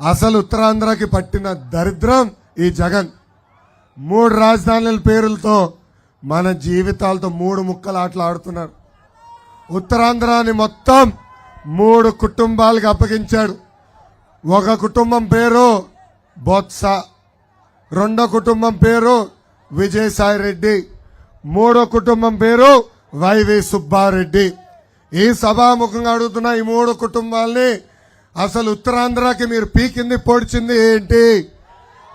అసలు ఉత్తరాంధ్రకి పట్టిన దరిద్రం ఈ జగన్. మూడు రాజధానుల పేర్లతో మన జీవితాలతో మూడు ముక్కలు ఆటలు ఆడుతున్నారు. ఉత్తరాంధ్రాని మొత్తం మూడు కుటుంబాలకు అప్పగించాడు. ఒక కుటుంబం పేరు బొత్స రెండో కుటుంబం పేరు విజయసాయి రెడ్డి మూడో కుటుంబం పేరు వైవి సుబ్బారెడ్డి. ఈ సభాముఖంగా అడుగుతున్న ఈ మూడు కుటుంబాల్ని అసలు ఉత్తరాంధ్రకి మీరు పీకింది పొడిచింది ఏంటి?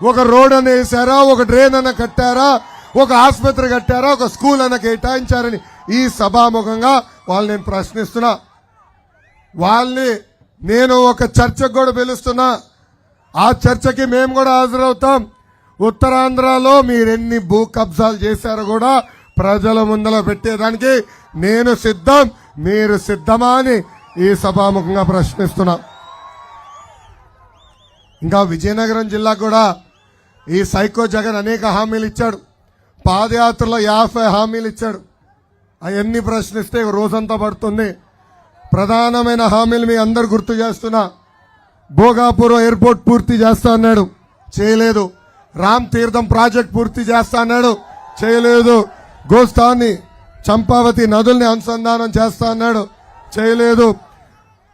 ఒక రోడ్ అని వేసారా ఒక డ్రైన్ అన్న కట్టారా? ఒక ఆసుపత్రి కట్టారా? ఒక స్కూల్ అన్న కేటాయించారని ఈ సభాముఖంగా వాళ్ళు నేను ప్రశ్నిస్తున్నా. వాళ్ళని నేను ఒక చర్చకు కూడా పిలుస్తున్నా. ఆ చర్చకి మేము కూడా హాజరవుతాం. ఉత్తరాంధ్రలో మీరెన్ని భూ కబ్జాలు చేశారో కూడా ప్రజల ముందర పెట్టేదానికి నేను సిద్ధం మీరు సిద్ధమా అని ఈ సభాముఖంగా ప్రశ్నిస్తున్నా. ఇంకా విజయనగరం జిల్లా కూడా ఈ సైకో జగన్ అనేక హామీలు ఇచ్చాడు. పాదయాత్రలో యాభై హామీలు ఇచ్చాడు. అవన్నీ ప్రశ్నిస్తే రోజంతా పడుతుంది. ప్రధానమైన హామీలు మీ అందరు గుర్తు చేస్తున్నా. భోగాపురం ఎయిర్పోర్ట్ పూర్తి చేస్తా అన్నాడు. చేయలేదు. రామ్ తీర్థం ప్రాజెక్ట్ పూర్తి చేస్తా అన్నాడు. చేయలేదు. గోస్తాన్ని చంపావతి నదుల్ని అనుసంధానం చేస్తా అన్నాడు. చేయలేదు.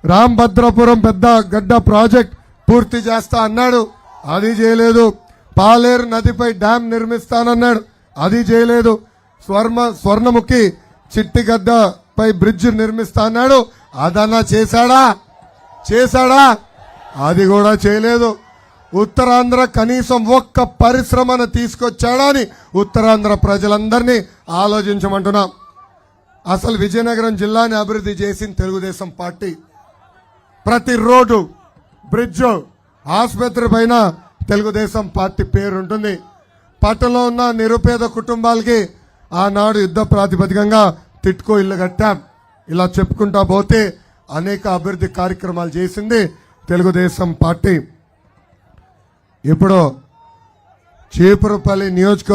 రాంభద్రపురం పెద్ద గడ్డ ప్రాజెక్ట్ పూర్తి చేస్తా అన్నాడు. అది చేయలేదు. పాలేరు నదిపై డ్యాం నిర్మిస్తానన్నాడు. అది చేయలేదు. స్వర్ణ స్వర్ణముఖి చిట్టిగడ్డపై బ్రిడ్జ్ నిర్మిస్తా అన్నాడు అదన్నా చేశాడా? చేశాడా? అది కూడా చేయలేదు. ఉత్తరాంధ్ర కనీసం ఒక్క పరిశ్రమను తీసుకొచ్చాడా అని ఉత్తరాంధ్ర ప్రజలందరినీ ఆలోచించమంటున్నాం. అసలు విజయనగరం జిల్లాని అభివృద్ధి చేసింది తెలుగుదేశం పార్టీ. ప్రతి రోడ్డు బ్రిడ్జ్ ఆసుపత్రి పైన తెలుగుదేశం పార్టీ పేరు ఉంటుంది పట్టణంలో ఉన్న నిరుపేద కుటుంబాలకి ఆనాడు యుద్ధ ప్రాతిపదికంగా తిట్టుకో ఇల్లు కట్టాం. ఇలా చెప్పుకుంటా పోతే అనేక అభివృద్ధి కార్యక్రమాలు చేసింది తెలుగుదేశం పార్టీ. ఇప్పుడు చీపురుపల్లి నియోజకవర్గం